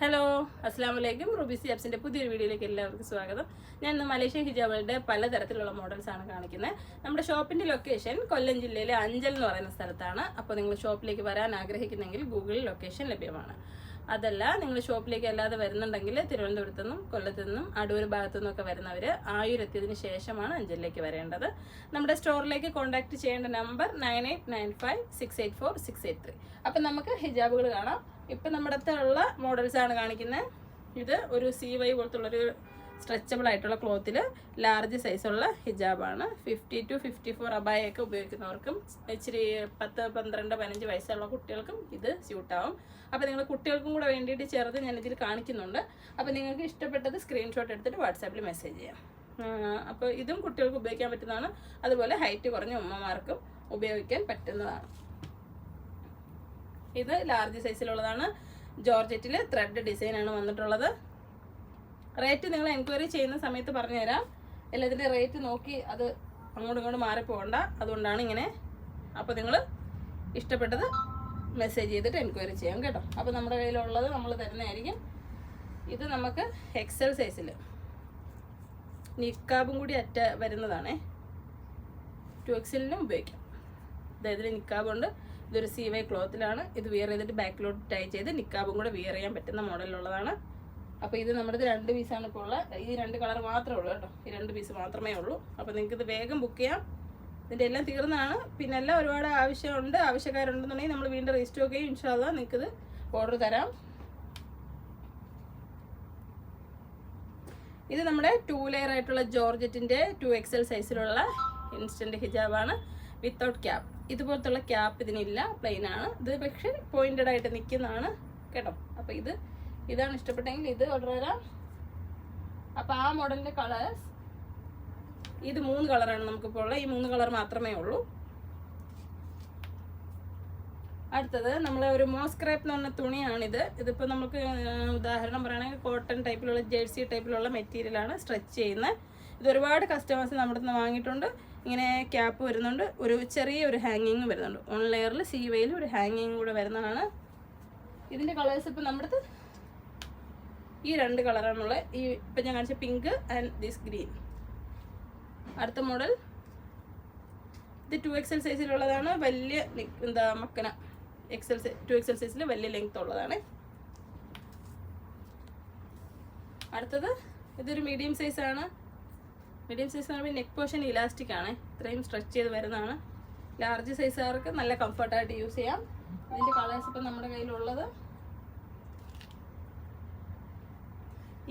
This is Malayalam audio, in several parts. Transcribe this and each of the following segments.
ഹലോ അസ്സാം വലൈക്കും റുബിസി ആപ്സിന്റെ പുതിയൊരു വീഡിയോയിലേക്ക് എല്ലാവർക്കും സ്വാഗതം. ഞാൻ ഇന്ന് മലേഷ്യൻ ഹിജാബുകളുടെ പലതരത്തിലുള്ള മോഡൽസ് ആണ് കാണിക്കുന്നത്. നമ്മുടെ ഷോപ്പിന്റെ ലൊക്കേഷൻ കൊല്ലം ജില്ലയിലെ അഞ്ചൽ എന്ന് പറയുന്ന സ്ഥലത്താണ്. അപ്പോൾ നിങ്ങൾ ഷോപ്പിലേക്ക് വരാൻ ആഗ്രഹിക്കുന്നെങ്കിൽ ഗൂഗിളിൽ ലൊക്കേഷൻ ലഭ്യമാണ്. അതല്ല നിങ്ങൾ ഷോപ്പിലേക്ക് അല്ലാതെ വരുന്നുണ്ടെങ്കിൽ തിരുവനന്തപുരത്തു നിന്നും കൊല്ലത്തു നിന്നും അടൂർ ഭാഗത്തു നിന്നൊക്കെ വരുന്നവർ ആയുരെത്തിയതിനു ശേഷമാണ് അഞ്ചലിലേക്ക് വരേണ്ടത്. നമ്മുടെ സ്റ്റോറിലേക്ക് കോൺടാക്ട് ചെയ്യേണ്ട number nine eight nine five six eight four six eight three. അപ്പം നമുക്ക് ഹിജാബുകൾ കാണാം. ഇപ്പം നമ്മുടെ അടുത്തുള്ള മോഡൽസാണ് കാണിക്കുന്നത് ഇത് ഒരു സി വൈ പോലത്തുള്ളൊരു സ്ട്രെച്ചബിൾ ആയിട്ടുള്ള ക്ലോത്തിൽ ലാർജ് സൈസുള്ള ഹിജാബാണ് ഫിഫ്റ്റി ടു ഫിഫ്റ്റി ഫോർ അബായൊക്കെ ഉപയോഗിക്കുന്നവർക്കും ഇച്ചിരി പത്ത് പന്ത്രണ്ട് പതിനഞ്ച് വയസ്സുള്ള കുട്ടികൾക്കും ഇത് സ്യൂട്ടാവും അപ്പോൾ നിങ്ങൾ കുട്ടികൾക്കും കൂടെ വേണ്ടിയിട്ട് ചേർത്ത് ഞാനിതിൽ കാണിക്കുന്നുണ്ട്. അപ്പോൾ നിങ്ങൾക്ക് ഇഷ്ടപ്പെട്ടത് സ്ക്രീൻഷോട്ട് എടുത്തിട്ട് വാട്സാപ്പിൽ മെസ്സേജ് ചെയ്യാം. അപ്പോൾ ഇതും കുട്ടികൾക്ക് ഉപയോഗിക്കാൻ പറ്റുന്നതാണ്. അതുപോലെ ഹൈറ്റ് കുറഞ്ഞ ഉമ്മമാർക്കും ഉപയോഗിക്കാൻ പറ്റുന്നതാണ്. ഇത് ലാർജ് സൈസിലുള്ളതാണ് ജോർജറ്റിൽ ത്രെഡ് ഡിസൈനാണ് വന്നിട്ടുള്ളത്. റേറ്റ് നിങ്ങൾ എൻക്വയറി ചെയ്യുന്ന സമയത്ത് പറഞ്ഞു തരാം എല്ലാത്തിന്റെ റേറ്റ് നോക്കി അത് അങ്ങോട്ടും ഇങ്ങോട്ടും മാറിപ്പോകണ്ട. അതുകൊണ്ടാണ് ഇങ്ങനെ അപ്പോൾ നിങ്ങൾ ഇഷ്ടപ്പെട്ടത് മെസ്സേജ് ചെയ്തിട്ട് എൻക്വയറി ചെയ്യാം കേട്ടോ. അപ്പോൾ നമ്മുടെ കയ്യിലുള്ളത് നമ്മൾ തരുന്നതായിരിക്കും. ഇത് നമുക്ക് എക്സൽ സൈസിൽ നിക്കാബും കൂടി അറ്റ വരുന്നതാണേ. ടു എക്സലിനും ഉപയോഗിക്കാം. അതായത് നിക്കാബുണ്ട് ഇതൊരു സി വൈ ക്ലോത്തിലാണ് ഇത് വിയർ ചെയ്തിട്ട് ബാക്കിലോട്ട് ടൈ ചെയ്ത് നിക്കാബും കൂടെ വിയർ ചെയ്യാൻ പറ്റുന്ന മോഡലിലുള്ളതാണ് അപ്പോൾ ഇത് നമ്മുടെ രണ്ട് പീസാണ് ഇപ്പോൾ ഉള്ളത്. ഈ രണ്ട് കളർ മാത്രമേ ഉള്ളൂ കേട്ടോ. ഈ രണ്ട് പീസ് മാത്രമേ ഉള്ളൂ. അപ്പോൾ നിങ്ങൾക്ക് ഇത് വേഗം ബുക്ക് ചെയ്യാം. ഇതിന്റെ എല്ലാം തീർന്നതാണ് പിന്നെ എല്ലാം ഒരുപാട് ആവശ്യമുണ്ട്. ആവശ്യക്കാരുണ്ടെന്നുണ്ടെങ്കിൽ നമ്മൾ വീണ്ടും റീസ്റ്റോക്ക് ചെയ്യും. ഇൻഷാല്ല നിങ്ങൾക്കിത് ഓർഡർ തരാം. ഇത് നമ്മുടെ ടു ലെയർ ആയിട്ടുള്ള ജോർജറ്റിന്റെ ടു എക്സൽ സൈസിലുള്ള ഇൻസ്റ്റന്റ് ഹിജാബാണ് വിത്തൗട്ട് ക്യാപ്പ് ഇതുപോലത്തുള്ള ക്യാപ്പ് ഇതിനില്ല. പ്ലെയിനാണ് ഇത് പക്ഷേ പോയിന്റഡ് ആയിട്ട് നിൽക്കുന്നതാണ് കേട്ടോ. അപ്പോൾ ഇത് ഇതാണ് ഇഷ്ടപ്പെട്ടെങ്കിൽ ഇത് ഓർഡർ തരാം. അപ്പോൾ ആ മോഡലിന്റെ കളേഴ്സ് ഇത് മൂന്ന് കളറാണ് നമുക്കിപ്പോൾ ഉള്ളത്. ഈ മൂന്ന് കളർ മാത്രമേ ഉള്ളൂ. അടുത്തത് നമ്മൾ ഒരു മോസ്ക്രാപ്പ് എന്ന് പറഞ്ഞ തുണിയാണിത്. ഇതിപ്പോൾ നമുക്ക് ഉദാഹരണം പറയുകയാണെങ്കിൽ കോട്ടൺ ടൈപ്പിലുള്ള ജേഴ്സി ടൈപ്പിലുള്ള മെറ്റീരിയലാണ് സ്ട്രെച്ച് ചെയ്യുന്നത്. ഇത് ഒരുപാട് കസ്റ്റമേഴ്സ് നമ്മുടെ നിന്ന് വാങ്ങിയിട്ടുണ്ട്. ഇങ്ങനെ ക്യാപ്പ് വരുന്നുണ്ട്. ഒരു ചെറിയ ഒരു ഹാങ്ങിങ് വരുന്നുണ്ട്. ഓൺ ലെയറിൽ സീവയിൽ വൈയിൽ ഒരു ഹാങ്ങിങ് കൂടെ വരുന്നതാണ്. ഇതിന്റെ കളേഴ്സ് ഇപ്പോൾ നമ്മുടെ ഈ രണ്ട് കളറാണുള്ളത് ഈ ഇപ്പം ഞാൻ കാണിച്ച പിങ്ക് ആൻഡ് ദിസ് ഗ്രീൻ അടുത്ത മോഡൽ ഇത് ടു എക്സൽ സൈസിലുള്ളതാണ് വലിയ എന്താ മക്കന. എക്സൽ ടു എക്സൽ സൈസിൽ വലിയ ലെങ്ത് ഉള്ളതാണ്. അടുത്തത് ഇതൊരു മീഡിയം സൈസാണ് മീഡിയം സൈസ് പറയുമ്പോൾ നെക്ക് പോർഷൻ ഇലാസ്റ്റിക് ആണ്. ഇത്രയും സ്ട്രെച്ച് ചെയ്ത് വരുന്നതാണ്. ലാർജ് സൈസുകാർക്ക് നല്ല കംഫർട്ടായിട്ട് യൂസ് ചെയ്യാം. ഇതിന്റെ കളേഴ്സ് ഇപ്പം നമ്മുടെ കയ്യിലുള്ളത്.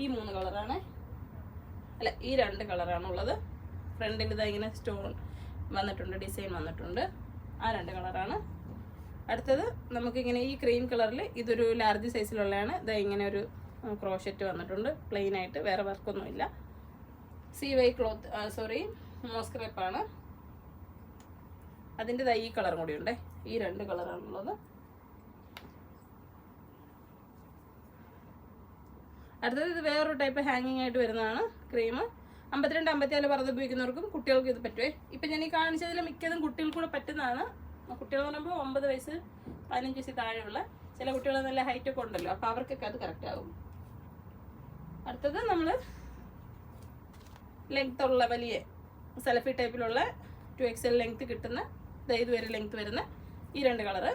ഈ മൂന്ന് കളറാണ്. അല്ല ഈ രണ്ട് കളറാണ് ഉള്ളത് ഫ്രണ്ടിൽ ഇതാ ഇങ്ങനെ സ്റ്റോൺ വന്നിട്ടുണ്ട് ഡിസൈൻ വന്നിട്ടുണ്ട്. ആ രണ്ട് കളറാണ്. അടുത്തത് നമുക്കിങ്ങനെ ഈ ക്രീം കളറിൽ ഇതൊരു ലാർജ് സൈസിലുള്ളതാണ് ഇതാ ഇങ്ങനെ ഒരു ക്രോഷറ്റ് വന്നിട്ടുണ്ട്. പ്ലെയിൻ ആയിട്ട് വേറെ വർക്കൊന്നുമില്ല സി വൈ ക്ലോത്ത് സോറി മോസ്ക്രേപ്പാണ് അതിന്റെ ഈ കളറും കൂടി ഉണ്ടേ. ഈ രണ്ട് കളറാണുള്ളത് അടുത്തത് ഇത് വേറൊരു ടൈപ്പ് ഹാങ്ങിങ് ആയിട്ട് വരുന്നതാണ്. ക്രീം അമ്പത്തിരണ്ട് അമ്പത്തിനാല് പറഞ്ഞ് ഉപയോഗിക്കുന്നവർക്കും കുട്ടികൾക്ക് ഇത് പറ്റുമേ ഇപ്പം ഞാൻ ഈ കാണിച്ചതിൽ മിക്കതും കുട്ടികൾക്ക് കൂടെ പറ്റുന്നതാണ്. കുട്ടികൾ എന്ന് പറയുമ്പോൾ ഒമ്പത് വയസ്സ് പതിനഞ്ച് വയസ്സ് താഴെയുള്ള ചില കുട്ടികൾ നല്ല ഹൈറ്റ് ഒക്കെ ഉണ്ടല്ലോ. അപ്പോൾ അവർക്കൊക്കെ അത് കറക്റ്റ് ആകും അടുത്തത് നമ്മൾ ലെങ്ത് ഉള്ള വലിയ സെലഫി ടൈപ്പിലുള്ള ടു എക്സ് എൽ ലെങ്ത് കിട്ടുന്ന ദേ ഇതുവരെ ലെങ്ത് വരുന്ന ഈ രണ്ട് കളറ്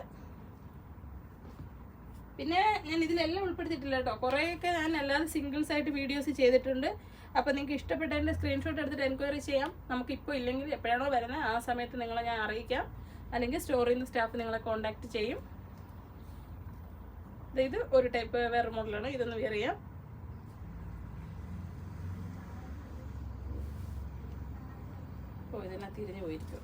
പിന്നെ ഞാൻ ഇതിലെല്ലാം ഉൾപ്പെടുത്തിയിട്ടില്ല കേട്ടോ. കുറേയൊക്കെ ഞാൻ അല്ലാതെ സിംഗിൾസ് ആയിട്ട് വീഡിയോസ് ചെയ്തിട്ടുണ്ട്. അപ്പോൾ നിങ്ങൾക്ക് ഇഷ്ടപ്പെട്ടതിന്റെ സ്ക്രീൻഷോട്ട് എടുത്തിട്ട് എൻക്വയറി ചെയ്യാം. നമുക്ക് നമുക്കിപ്പോൾ ഇല്ലെങ്കിൽ എപ്പോഴാണോ വരുന്നത് ആ സമയത്ത് നിങ്ങളെ ഞാൻ അറിയിക്കാം. അല്ലെങ്കിൽ സ്റ്റോറിൽ നിന്ന് സ്റ്റാഫ് നിങ്ങളെ കോൺടാക്ട് ചെയ്യും. ഇത് ഒരു ടൈപ്പ് വേറെ മോഡലാണ് ഇതൊന്ന് വെയർ ചെയ്യാം. ഓ ഇതിനകത്ത് തിരിഞ്ഞു പോയിരിക്കും.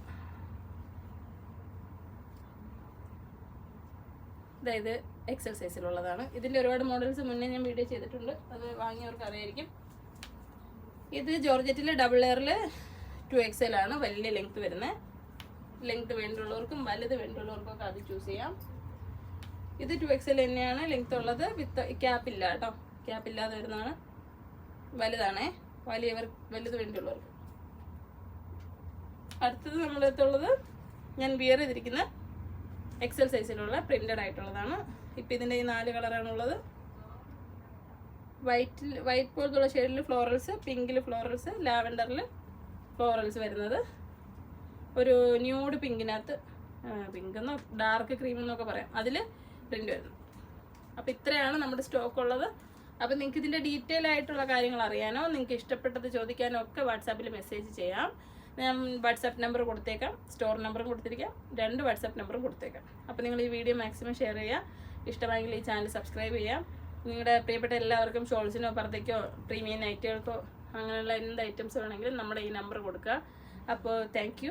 അതായത് എക്സൽ സൈസിലുള്ളതാണ് ഇതിന്റെ ഒരുപാട് മോഡൽസ് മുന്നേ ഞാൻ വീഡിയോ ചെയ്തിട്ടുണ്ട്. അത് വാങ്ങിയവർക്ക് അറിയായിരിക്കും. ഇത് ജോർജറ്റിൽ ഡബിൾ എയറിൽ ടു ആണ്. വലിയ ലെങ്ത് വരുന്നത് ലെങ്ത് വേണ്ടുള്ളവർക്കും വലുത് വേണ്ടുള്ളവർക്കും ഒക്കെ അത് ചൂസ് ചെയ്യാം. ഇത് ടു എക്സൽ തന്നെയാണ്. ലെങ്ത് ഉള്ളത് വിത്ത് ക്യാപ്പ് ഇല്ല കേട്ടോ. ക്യാപ്പ് ഇല്ലാതെ വരുന്നതാണ്. വലുതാണേ. വലിയവർ വലുത് വേണ്ടിയുള്ളവർക്ക് അടുത്തത് നമ്മളെടുത്തുള്ളത് ഞാൻ വിയർ ചെയ്തിരിക്കുന്ന എക്സൽ സൈസിലുള്ള പ്രിന്റഡ് ആയിട്ടുള്ളതാണ്. ഇപ്പം ഇതിന്റെ ഈ നാല് കളറാണുള്ളത് വൈറ്റിൽ വൈറ്റ് പോലത്തുള്ള ഷെയ്ഡിൽ ഫ്ലോറൽസ് പിങ്കിൽ ഫ്ലോറൽസ് ലാവൻഡറിൽ ഫ്ലോറൽസ് വരുന്നത്. ഒരു ന്യൂഡ് പിങ്കിനകത്ത് പിങ്ക് എന്നോ ഡാർക്ക് ക്രീം എന്നൊക്കെ പറയാം. അതിൽ പ്രിന്റ് വരുന്നു. അപ്പോൾ ഇത്രയാണ് നമ്മുടെ സ്റ്റോക്ക് ഉള്ളത്. അപ്പോൾ നിങ്ങൾക്ക് ഇതിന്റെ ഡീറ്റെയിൽ ആയിട്ടുള്ള കാര്യങ്ങൾ അറിയാനോ നിങ്ങൾക്ക് ഇഷ്ടപ്പെട്ടത് ചോദിക്കാനോ ഒക്കെ വാട്സാപ്പിൽ മെസ്സേജ് ചെയ്യാം. ഞാൻ വാട്സാപ്പ് നമ്പർ കൊടുത്തേക്കാം സ്റ്റോർ നമ്പറും കൊടുത്തിരിക്കാം രണ്ട് വാട്സാപ്പ് നമ്പറും കൊടുത്തേക്കാം. അപ്പോൾ നിങ്ങൾ ഈ വീഡിയോ മാക്സിമം ഷെയർ ചെയ്യുക. ഇഷ്ടമായെങ്കിൽ ഈ ചാനൽ സബ്സ്ക്രൈബ് ചെയ്യാം നിങ്ങളുടെ പ്രിയപ്പെട്ട എല്ലാവർക്കും ഷോൾസിനോ പർദ്ദയ്ക്കോ പ്രീമിയം നൈറ്റുകൾക്കോ അങ്ങനെയുള്ള എന്ത് ഐറ്റംസ് വേണമെങ്കിലും നമ്മുടെ ഈ നമ്പർ കൊടുക്കുക. അപ്പോൾ താങ്ക്